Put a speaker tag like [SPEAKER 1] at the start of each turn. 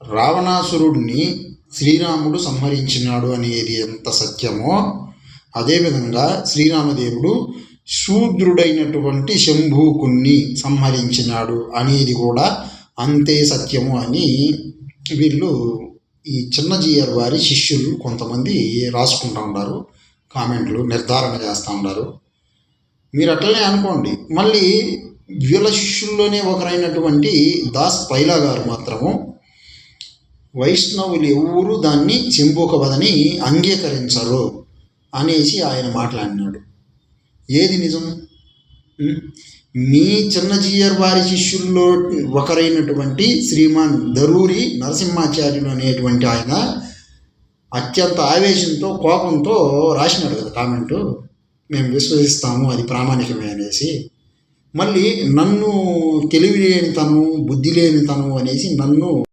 [SPEAKER 1] రావణాసురుడిని శ్రీరాముడు సంహరించినాడు అనేది ఎంత సత్యమో అదేవిధంగా శ్రీరామదేవుడు శూద్రుడైనటువంటి శంభూకుణ్ణి సంహరించినాడు అనేది కూడా అంతే సత్యము అని వీళ్ళు ఈ చిన్నజీయర్ వారి శిష్యులు కొంతమంది రాసుకుంటూ ఉన్నారు కామెంట్లు నిర్ధారణ చేస్తూ ఉన్నారు. మీరు అట్లనే అనుకోండి మళ్ళీ వీళ్ళ శిష్యుల్లోనే ఒకరైనటువంటి దాస్ పైలా గారు మాత్రము వైష్ణవులు ఎవరు దాన్ని శంభూక అంగీకరించరు అనేసి ఆయన మాట్లాడినాడు. ఏది నిజం? మీ చిన్నజీయర్ వారి శిష్యుల్లో ఒకరైనటువంటి శ్రీమాన్ ధరూరి నరసింహాచార్యులు అనేటువంటి ఆయన అత్యంత ఆవేశంతో కోపంతో రాసినాడు కదా కామెంటు. మేము విశ్వసిస్తాము అది ప్రామాణికమే అనేసి. మళ్ళీ నన్ను తెలివి లేనితను బుద్ధి లేనితను అనేసి నన్ను